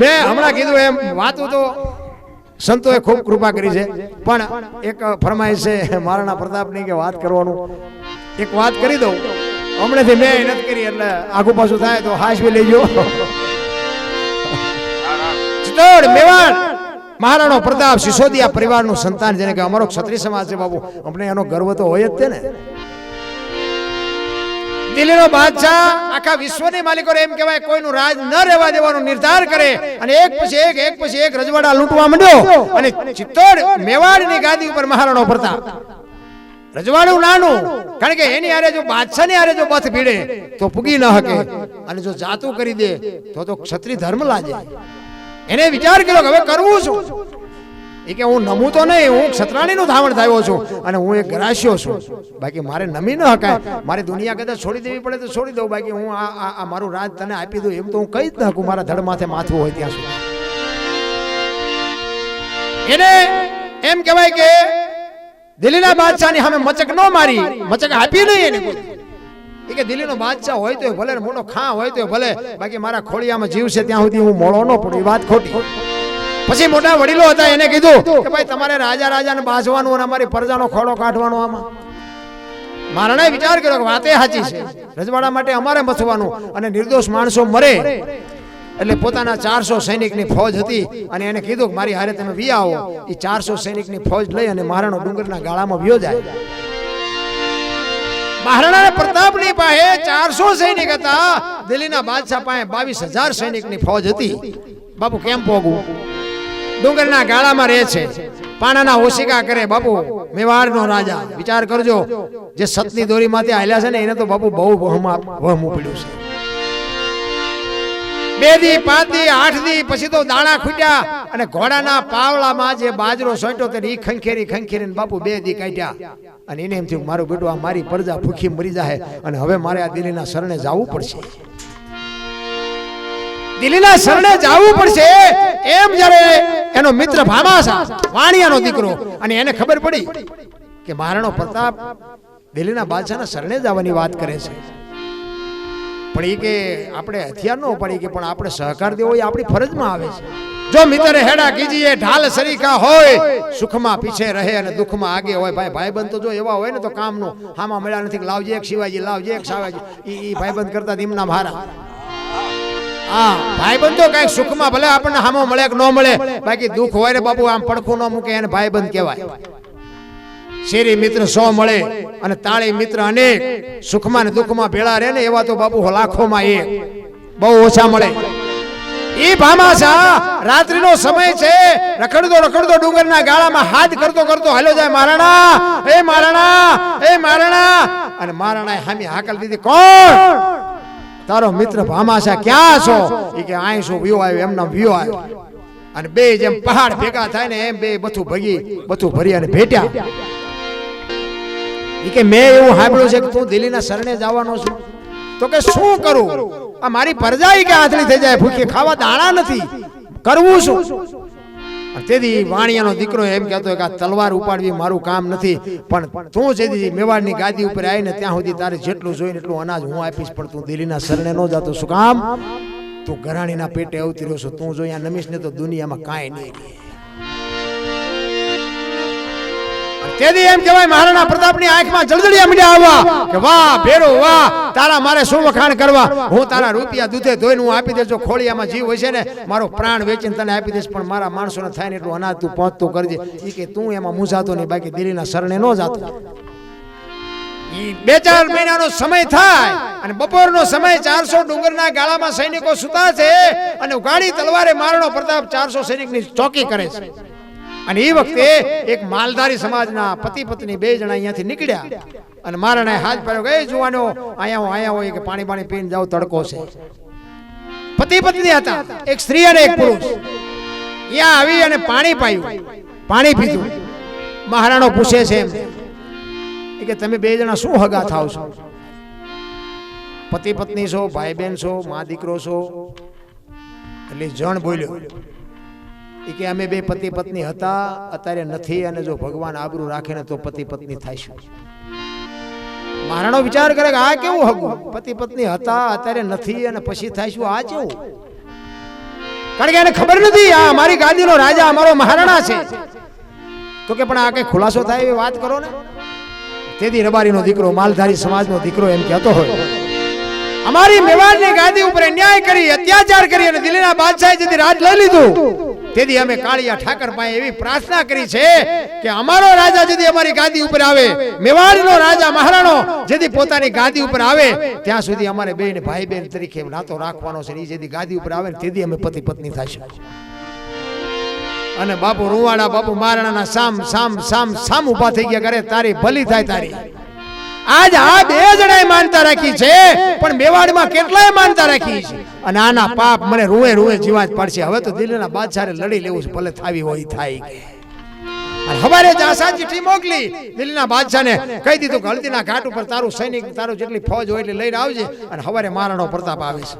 મેં હમણાં કીધું એમ, વાતું તો સંતોએ ખૂબ કૃપા કરી છે, પણ એક ફરમાઈશ છે મહારાણા પ્રતાપની કે વાત કરવાનું. એક વાત કરી દઉં. હમણાંથી મેં નથી કરી, એટલે આગુ પાછું થાય તો હાશ બી લેજો. ચિત્તોડ, મેવાડ. મહારાણો પ્રતાપ સિસોદિયા પરિવારનું સંતાન, જેને કે અમારો ક્ષત્રિય સમાજ છે બાબુ, અમને એનો ગર્વ તો હોય જ છે ને. દિલ્હીનો બાદશાહ આખા વિશ્વની માલિકો એમ કહેવાય, કોઈનું રાજ ન રહેવા દેવાનો નિર્ધાર કરે અને એક પછી એક એક પછી એક રજવાડા લૂંટવા માંડ્યો અને ચિત્તોડ મેવાડની ગાદી ઉપર મહારાણો પ્રતાપ રજવાડું નાનું, કારણ કે એની આરે જો બાદશાહની આરે જો બથ ભીડે, તો પૂગી ન હકે અને જો જાતું કરી દે, તો તો ક્ષત્રિય ધર્મ લાજે. એને વિચાર કર્યો હવે કરવું શું? એ કે હું નમું તો નહીં, હું ક્ષત્રાણીનું ધાવણ થયો છું અને હું એક ગ્રાસ્યો છું. બાકી મારે નમી ન હકાય. મારે દુનિયા કદાચ છોડી દેવી પડે તો છોડી દઉં. બાકી હું આ આ- મારું રાજ તને આપી દઉં એમ તો હું કહી જ ન મારા ધડ માથે માથું હોય ત્યાં સુધી. એને એમ કહેવાય કે દિલ્હીના બાદશાહની સામે મચક ન મારી. મચક આપી નહીં એને એ કે દિલ્હીનો બાદશાહ હોય તો ભલે મોટો ખા હોય તો ભલે. બાકી મારા ખોળિયામાં જીવ છે ત્યાં સુધી હું મોળો ન પડું. એ વાત ખોટી. પછી મોટા વડીલો હતા એને કીધું કે ભાઈ તમારે રાજા રાજાને બાંધવાનું અને અમારી પ્રજાનો ખોળો કાઢવાનો આમાં. મહારાણાએ વિચાર કર્યો કે વાતે સાચી છે. રજવાડા માટે અમારે મથવાનું અને નિર્દોષ માણસો મરે. એટલે પોતાના ચારસો સૈનિકની ફૌજ હતી અને એને કીધું કે મારી હારે તમે વી આવો. એ ચારસો સૈનિકની ફોજ લઈ અને મહારાણો ડુંગરના ગાળામાં વ્યો જાય. મહારાણા પ્રતાપની પાસે ચારસો સૈનિક હતા. દિલ્હીના બાદશાહ પાસે બાવીસ હજાર સૈનિકની ફોજ હતી. બાપુ કેમ પોગવું? ડુંગરના ગાળામાં રહે છે. પાણાના હોશિકા કરે, બાપુ મેવાડનો રાજા. વિચાર કરજો, જે સતની દોરીમાંથી હાલ્યા છે ને, એને તો બાપુ બહુ વહમ ઉપડ્યું છે. બે દી પાંચ દી આઠ દી પછી તો દાણા ખૂટ્યા અને ઘોડાના પાવળામાં જે બાજરો સોટ્યો તે ઈ ખંખેરી ખંખેરીને બાપુ બે દી કાઢ્યા. અને એને એમ થયું, મારું બેટું, આ મારી પરજા ભૂખી મરી જાય અને હવે મારે આ દિલ્હીના શરણે જવું પડશે. દિલ્હીના શરણે જવું પડશે. એમ જ્યારે એનો મિત્ર ભામાસા વાણિયાનો દીકરો. અને એને ખબર પડી કે મહારાણો પ્રતાપ દિલ્હીના બાદશાહના શરણે જવાની વાત કરે છે. પણ એ કે આપણે હથિયાર ન પડી કે પણ આપણે સહકાર દેવો એ આપણી ફરજમાં આવે છે. જો મિત્ર હેડા કીજીએ ઢાલ સરીકા હોય સુખમાં પીછે રહે અને દુઃખમાં આગે હોય ભાઈ ભાઈબંધ તો જો એવા હોય ને તો કામનું. હામાં મળ્યા નથી લાવજે એક શિવાજી લાવજે એક શાવાજી એ ભાઈબંધ કરતા ધીમના મારા હા, ભાઈબંધ કંઈક સુખમાં ભલે આપણને હામો મળે કે ન મળે, બાકી દુઃખ હોય ને બાપુ, આમ પડખું ન મૂકે એને ભાઈબંધ કહેવાય. શેરી મિત્ર સો મળે અને તાળી મિત્ર અનેક, સુખમાં ને દુઃખમાં ભેળા રહે ને એવા તો બાપુ લાખોમાં એક. બહુ ઓછા મળે. એ ભામાશા, રાત્રિનો સમય છે. રખડતો રખડતો ડુંગરના ગાળામાં હાથ કરતો કરતો હાલો જાય મહારાણા એ મહારાણા એ મહારાણા અને મહારાણાએ હામી હાકલ દીધી, કોણ? તારો મિત્ર ભામાશા ક્યાં છો? એ કે આય શું વિયો આવ્યો, એમના વિયો આવ્યો. અને બે જેમ પહાડ ભેગા થાય ને એમ બે બથું ભગી, બથું ભરી અને ભેટ્યા. ઈ કે મેં એવું સાંભળ્યું છે કે તું દિલ્હીના શરણે જવાનો છું. તો કે શું કરું? આ મારી પરજાઈ કે આથલી થઈ જાય? ભૂખી ખાવા દાણા નથી. કરવું શું? તેથી વાણિયાનો દીકરો એમ કહેતો કે આ તલવાર ઉપાડવી મારું કામ નથી, પણ તું જેથી મેવાડની ગાદી ઉપર આવીને ત્યાં સુધી તારે જેટલું જોઈને એટલું અનાજ હું આપીશ, પણ તું દિલ્હીના શરણે ન જાતો શું કામ? તું ઘરાણીના પેટે આવતી રહ્યો છો, તું જો અહીંયા નમીશ ને તો દુનિયામાં કાંઈ નહીં તેથી એમ કહેવાય, મહારાણા પ્રતાપની આંખમાં જળજળિયા મીડ્યા આવવા કે વાહ, ભેરો, વાહ, તારા મારે શું વખાણ કરવા? હું તારા રૂપિયા દૂધે ધોઈને હું આપી દેજો, ખોળિયામાં જીવ હોય છે ને, મારો પ્રાણ વેચીને તને આપી દઈશ, પણ મારા માણસોને થાય ને એટલું અનાજ તું પહોંચતું કરજે. એ કે તું એમાં મૂંઝાતો નહીં, બાકી દિલ્હીના શરણે ન જાતો. બે ચાર મહિનાનો સમય થાય અને બપોરનો સમય ચારસો ડુંગરના ગાળામાં સૈનિકો સુતા છે અને ઉગાડી તલવારે મારણો પ્રતાપ ચારસો સૈનિકની ચોકી કરે છે. અને એ વખતે એક માલધારી સમાજના પતિ પત્ની બે જણા અહીંયાથી નીકળ્યા. અને મારાને હાથ પાડ્યો કે, "એ જુવાનો, અહીંયા અહીંયા હોય કે પાણી પાણી પીને જાવ તડકો છે. પતિ પત્ની હતા, એક સ્ત્રી અને એક પુરુષ. ત્યાં આવી અને પાણી પાયું, પાણી પીધું. મહારાણો પૂછે છે કે તમે બે જણા શું હગા થાવ છો? પતિ પત્ની છો ભાઈ બહેન છો મા દીકરો છો. એટલે જણ બોલ્યો એ કે અમે બે પતિ પત્ની હતા, અત્યારે નથી અને જો ભગવાન આબરૂ રાખે ને તો પતિ પત્ની થાય મહારાણો વિચાર કરે કે આ કેવું હગું? પતિ પત્ની હતા, અત્યારે નથી અને પછી થાઈશું આ કેવું? કારણ કે એને ખબર નથી, આ મારી ગાદીનો રાજા, અમારો મહારાણા છે. તો કે પણ આ કઈ ખુલાસો થાય એવી વાત કરો ને? તેથી રબારીનો દીકરો, માલધારી સમાજનો દીકરો એમ કહેતો હોય. અમારી મેવાડની ગાદી ઉપર અન્યાય કરી, અત્યાચાર કરી અને દિલ્હીના બાદશાહે જેથી રાજ લઈ લીધું. તેથી અમે કાળિયા ઠાકર પાસે એવી પ્રાર્થના કરી છે કે અમારો રાજા જેથી અમારી ગાદી ઉપર આવે મેવાડનો રાજા મહારાણો જેથી પોતાની ગાદી ઉપર આવે ત્યાં સુધી અમારે બેન ભાઈ બેન તરીકે નાતો રાખવાનો છે એ જેથી ગાદી ઉપર આવે ને તેથી અમે પતિ પત્ની થશે. અને બાપુ રૂવાડા બાપુ મહારાણાના સામ સામ સામ સામ ઊભા થઈ ગયા કરે તારી ભલી થાય તારી. આજ આ બે જણાએ માનતા રાખી છે, પણ મેવાડમાં કેટલાય માનતા રાખી છે? અને આના પાપ મને રૂએ રૂએ જીવા જ પડશે. હવે તો દિલ્હીના બાદશાહે લડી લેવું છે, ભલે થાવી હોય, થાય અને હવારે જાસાજી ટીમ મોકલી. દિલ્હીના બાદશાહને કહી દીધું કે હલ્દીના ઘાટ ઉપર તારું સૈનિક, તારું જેટલી ફોજ હોય એટલી લઈને આવજે અને હવારે મહારાણો પ્રતાપ આવે છે.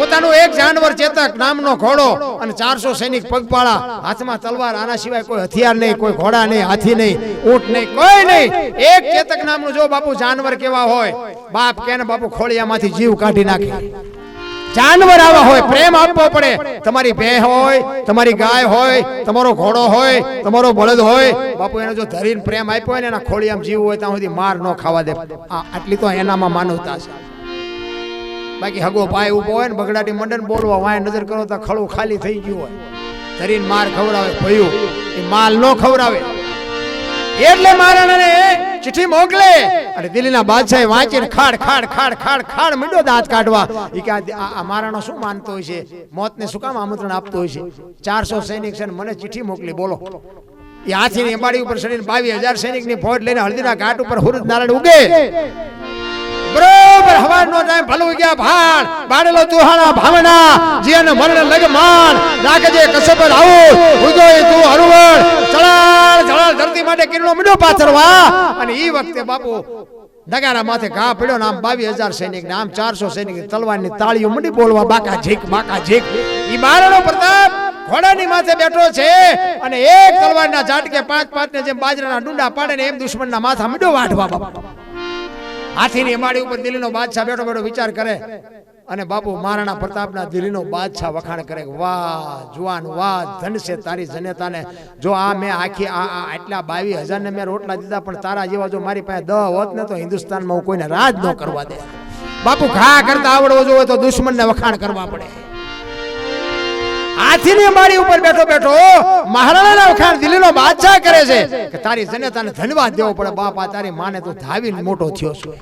પોતાનું એક જાનવર ચેતક નામનો ઘોડો અને ચારસો સૈનિક પગપાળા હાથમાં તલવાર. આના સિવાય કોઈ હથિયાર નહીં, કોઈ ઘોડા નહીં, હાથી નહીં, ઊંટ નહીં, કોઈ નહીં. એક ચેતક નામનું જો બાપુ જાનવર કેવા હોય, બાપ કે બાપુ, ખોળિયામાંથી જીવ કાઢી નાખે. જાનવર આવા હોય, પ્રેમ આપવો પડે. તમારી ભે હોય, તમારી ગાય હોય, તમારો ઘોડો હોય, તમારો બળદ હોય, બાપુ, એને જો ધરીને પ્રેમ આપ્યો હોય ને, એના ખોળિયામાં જીવ હોય, ત્યાં સુધી માર ન ખાવા દે. આટલી તો એનામાં માનવતા છે. બાકી હગો પાય ઊભો હોય ને, બગડાટી મંડન બોલવા વાય નજર કરો તો ખળું ખાલી થઈ ગયું હોય. ધરીને માર ખવડાવે, ભયું. એ માલ નો ખવડાવે. એટલે મહારાણાને ચિઠ્ઠી મોકલે. અને દિલ્હીના બાદશાહે વાંચીને ખાડ ખાડ ખાડ ખાડ ખાડ મીડો દાંત કાઢવા. એ કે આ મહારાણો શું માનતો હોય છે? મોતને શું કામ આમંત્રણ આપતો હોય છે? ચારસો સૈનિક છે મને ચિઠ્ઠી મોકલી, બોલો. એ હાથીની અંબાડી ઉપર ચડીને બાવીસ હજાર સૈનિકની ફોજ લઈને હળદીના ઘાટ ઉપર હુરુદ નારાયણ ઉગે. બરોબર હવાનો ટાઈમ ભલું ગયા ભાણ. બાડેલો તુહાણા ભાવના. જીને મરણ લગમાન રાખજે કસબ આવું. ઉદોય તું હરવણ ચળાળ ચળાળ ધરતી માટે કિરણો મીડો પાથરવા. અને ઈ વખતે બાપુ નગારા માથે ઘા પડ્યો ને બાવીસ હજાર સૈનિક ને આમ ચારસો સૈનિક તલવારની તાળીઓ મંડી બોલવા બાકા ઝીક બાકા ઝીક. ઈ મહારાણો પ્રતાપ ઘોડાની માથે બેઠો છે અને એક તલવારના ઝાટકે પાંચ પાંચ ને જેમ બાજરાના ડુંડા પાડે ને એમ દુશ્મનના માથા મંડ્યો વાઢવા બાપા. હાથીની હિમાડી ઉપર દિલ્હીનો બાદશાહ બેઠો બેઠો વિચાર કરે અને બાપુ મહારાણા પ્રતાપના દિલ્હીનો બાદશાહ વખાણ કરે વાહ, જુવાન, વાહ, ધન છે તારી જનેતાને. જો આ મેં આખી, આ આટલા બાવીસ હજાર ને મેં રોટલા દીધા, પણ તારા જેવા જો મારી પાસે દહ હોત ને તો હિન્દુસ્તાનમાં હું કોઈને રાજ ન કરવા દે બાપુ, ઘા કરતા આવડવો જોઈએ તો દુશ્મનને વખાણ કરવા પડે. હાથીની મારી ઉપર બેઠો બેઠો મહારાણાના વખાણ દિલ્હીનો બાદશાહ કરે છે કે તારી જનતાને ધન્યવાદ દેવો પડે, બાપા તારી માને તું ધાવીને મોટો થયો છું.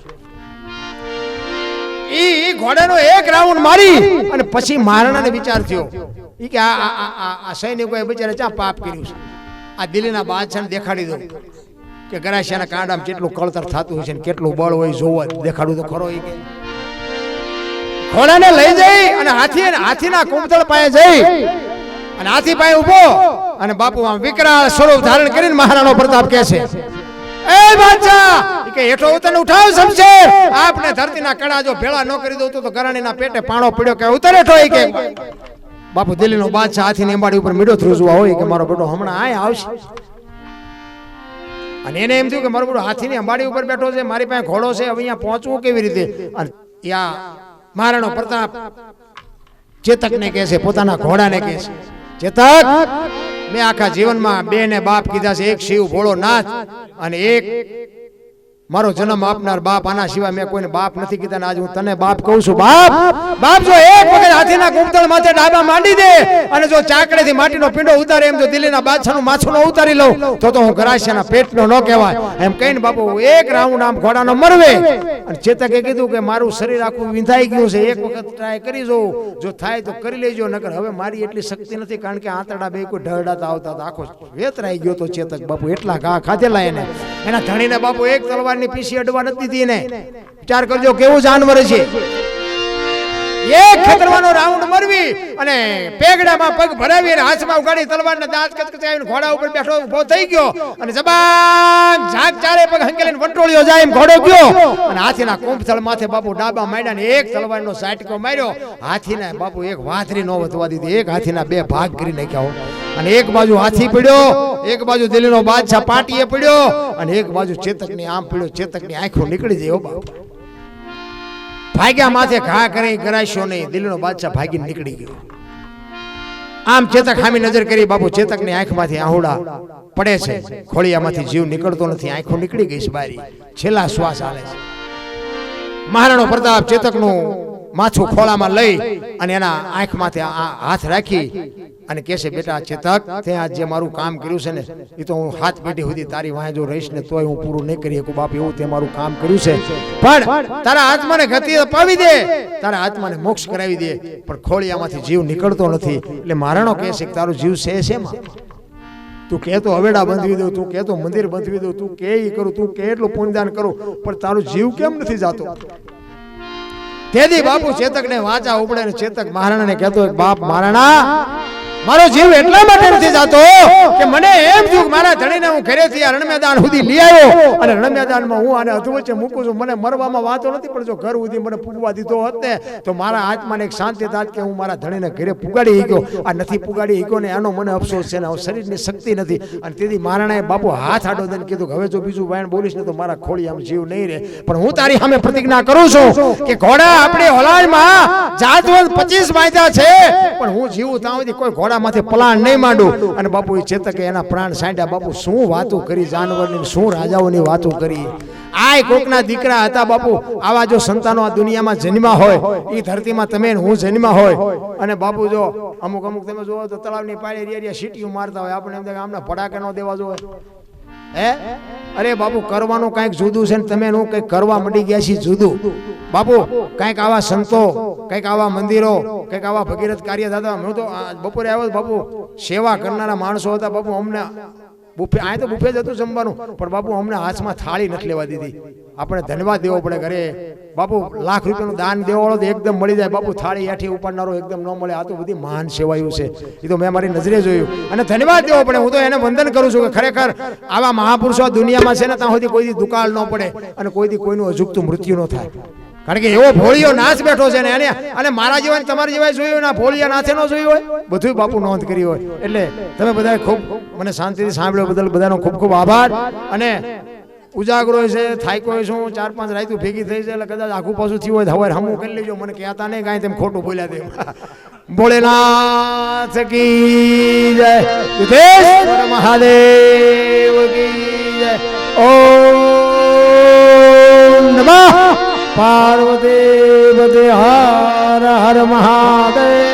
ઈ ઘોડાનો એક રાઉન્ડ મારી અને પછી મહારાણાને વિચાર થયો. ઈ કે આ આ આ- સૈનિકોએ બિચારા ચા પાપ કર્યું છે. આ દિલ્હીના બાદશાહને દેખાડી દો કે ગરાસિયાના કાંડામાં કેટલું કળતર થતું હોય છે ને કેટલું બળ હોય જોવો દેખાડું તો ખરો ઈ કે. ઘોડાને લઈ જઈ અને હાથી હાથીના કુંભતળ પાસે જઈ. અને હાથી પાસે ઊભો અને બાપુ આમ વિકરાળ સ્વરૂપ ધારણ કરીને મહારાણો પ્રતાપ કહે છે. એ બાદશાહ કે હેઠો ઉતરને ઉઠાવ સમજે આપને ધરતીના કડા જો ભેળા ન કરી દઉં તો ગરાણીના પેટે પાણો પડ્યો કે ઉતર હેઠો કે. બાપુ દિલ્હીનો બાદશાહ હાથીની અંબાડી ઉપર મીડો થ્રુજવા હોય કે મારો બેટો હમણાં આય આવશે. અને એને એમ થયું કે મારો બેટો હાથીની અંબાડી ઉપર બેઠો છે મારી પાસે ઘોડો છે હવે અહીંયા પહોંચવું કેવી રીતે? અને યા મહારાણો પ્રતાપ ચેતકને કહે છે, પોતાના ઘોડાને કહે છે, ચેતક, મેં આખા જીવનમાં બે ને બાપ કીધા છે, એક શિવ ભોળો નાથ અને એક મારો જન્મ આપનાર બાપ, આના સિવાય મેં કોઈને બાપ નથી કીધા આજ હું તને બાપ કહું છું. બાપ બાપ જો એક વખત હાથીના કુંતળ માથે ડાબા માંડી દે અને જો ચાકડેથી માટીનો પીંડો ઉતારે, એમ જો દિલ્હીના બાદશાહનું માછું નો ઉતારી લઉં, તો તો હું ગરાસિયાના પેટનો ન કહેવાય. એમ કહીને બાપુ એક રાઉન્ડ આમ ઘોડાનો મરવે. અને ચેતકે કીધું કે મારું શરીર આખું વિંધાઈ ગયું છે, એક વખત ટ્રાય કરી જોઉં જો થાય તો કરી લેજો, નકર હવે મારી એટલી શક્તિ નથી, કારણ કે આંતરડા બે કોઈ ઢળડાતા આવતા આખો વેતરાઈ ગયો તો ચેતક બાપુ, એટલા ઘા ખાધેલા એને. એના ધણીને બાપુ એક તલવારની પીસી અડવા નથી દીધી વિચાર કરજો, કેવું જાનવર છે. એક ખતરવાનો રાઉન્ડ મરવી અને પેગડામાં પગ ભરાવી અને હાથમાં ઉગાડી તલવારના દાંત કચકચાવીને ઘોડા ઉપર બેઠો ઊભો થઈ ગયો. અને જબાન ઝાક ચારે પગ હંકેલીને વંટોળિયો જાય એમ ઘોડો ગયો. અને હાથીના કુંભથળ માથે બાપુ ડાબા માંડ્યા ને એક તલવારનો સાટકો માર્યો. હાથીને બાપુ એક વાથરી નો વધવા દીધી. એક હાથીના બે ભાગ કરી નાખ્યા. અને એક બાજુ હાથી પડ્યો એક બાજુ દિલ્હીનો બાદશાહ પાટીએ પડ્યો અને એક બાજુ ચેતકની આમ પડ્યો ચેતકની આંખો નીકળી જાય બાપ. ભાગ્યા માથે ઘા કરે કરાશો નહીં દિલ્હીનો બાદશાહ ભાગીને નીકળી ગયો. આમ ચેતક ખામી નજર કરી બાપુ ચેતકની આંખમાંથી આહુડા પડે છે. ખોળિયામાંથી જીવ નીકળતો નથી આંખો નીકળી ગઈ છે બારી. છેલ્લા શ્વાસ આવે છે. મહારાણો પ્રતાપ ચેતકનું માથું ખોળામાં લઈ અને એના આંખમાંથી હાથ રાખી અને કહે છે બેટા ચેતક તે આ જે મારું કામ કર્યું છે ને એ તો હું હાથ પેઢી સુધી તારી વાંહે જો રહીશ ને તોય હું પૂરું નહીં કરી શકું બાપ એવું તે મારું કામ કર્યું છે. પણ તારા આત્માને ગતિ અપાવી દે. તારા આત્માને મોક્ષ કરાવી દે. પણ ખોળિયામાંથી જીવ નીકળતો નથી. એટલે મહારાણો કહે છે કે તારો જીવ છે શેમાં? તું કે તો હવેડા બંધવી દઉં તું કે તો મંદિર બંધવી દઉં તું કે એ કરું તું કે એટલું પુણ્યદાન કરું. પણ તારું જીવ કેમ નથી જાતો? તેથી બાપુ ચેતક ને વાંચા ઉપડે ચેતક મહારાણા ને કહેતો બાપ મહારાણા મારો જીવ એટલા માટે નથી જાતો કે મને એમ થયું મારા ધણીને હું ઘરેથી આ રણ મેદાન સુધી લઈ આવ્યો. અને રણ મેદાનમાં હું આને અધવચ્ચે મૂકું છું. મને મરવામાં વાતો નથી, પણ જો ઘર સુધી મને પૂગવા દીધો હોત ને, તો મારા આત્માને એક શાંતિ થાત કે હું મારા ધણીને ઘરે પુગાડી ગયો આ નથી પુગાડી ગયો ને એનો મને અફસોસ છે ને શરીરની શક્તિ નથી. અને તેથી મારાણાએ બાપુ હાથ આડો દઈને કીધું હવે જો બીજું વાયણ બોલીશ ને તો મારા ખોળી આમ જીવ નહીં રહે. પણ હું તારી સામે પ્રતિજ્ઞા કરું છું કે ઘોડા આપણી હોલાળમાં જાતવંત પચીસ વાયદા છે, પણ હું જીવું ત્યાં સુધી કોઈ ઘોડામાંથી પલાણ નહીં માંડું. અને બાપુ એ ચેતકે એના પ્રાણ સાંડ્યા. બાપુ શું વાતો કરી જાનવરની, શું રાજાઓની વાતો કરી? આય કોકના દીકરા હતા બાપુ, આવા જો સંતાનો આ દુનિયામાં જન્મા હોય એ ધરતીમાં તમે હું જન્મા હોય. અને બાપુ જો, અમુક અમુક તમે જોવો તો તળાવની પાળે રેરિયા સીટીઓ મારતા હોય. આપણે એમ આમને ભડાકે ન દેવા જોઈએ. હે? અરે બાપુ, કરવાનું કાંઈક જુદું છે ને તમે હું કંઈક કરવા મળી ગયા છીએ જુદું. બાપુ, કંઈક આવા સંતો, કંઈક આવા મંદિરો કંઈક આવા ભગીરથ કાર્ય થતા હું તો બપોરે આવ્યો બાપુ સેવા કરનારા માણસો હતા, બાપુ અમને બુફે, આ તો બુફે જ હતું જમવાનું, પણ બાપુ અમને હાથમાં થાળી નથી લેવા દીધી. આપણે ધન્યવાદ દેવો પડે ઘરે. બાપુ લાખ રૂપિયાનું દાન દેવો વાળો તો એકદમ મળી જાય. બાપુ થાળી હેઠી ઉપાડનારો એકદમ ન મળે. આ તો બધી મહાન સેવાયું છે. એ તો મેં મારી નજરે જોયું. અને ધન્યવાદ દેવો પડે. હું તો એને વંદન કરું છું કે ખરેખર આવા મહાપુરુષો દુનિયામાં છે ને, ત્યાં સુધી કોઈથી દુકાળ ન પડે અને કોઈથી કોઈનું અજુકતું મૃત્યુ ન થાય. કારણ કે એવો ભોળિયો નાચ બેઠો છે ને એને, અને મારા જેવા તમારા જેવા જોયું ના ભોળિયા નાથે ન જોયું હોય બધું બાપુ નોંધ કરી હોય. એટલે તમે બધાએ ખૂબ મને શાંતિથી સાંભળ્યો બદલ બધાનો ખૂબ ખૂબ આભાર. અને ઉજાગરો છે થાયકો છું ચાર પાંચ રાયતું ભેગી થઈ છે, એટલે કદાચ આખું પાછું થયું હોય હવે હમું કરી લેજો, મને કહેતા નહીં, કાંઈ તેમ ખોટું બોલ્યા તેમ. ભોળેનાથ કી જય. યુધેશ્વર મહાદેવ કી જય. ઓમ નમઃ. પાર્વતી હર હર મહાદેવ.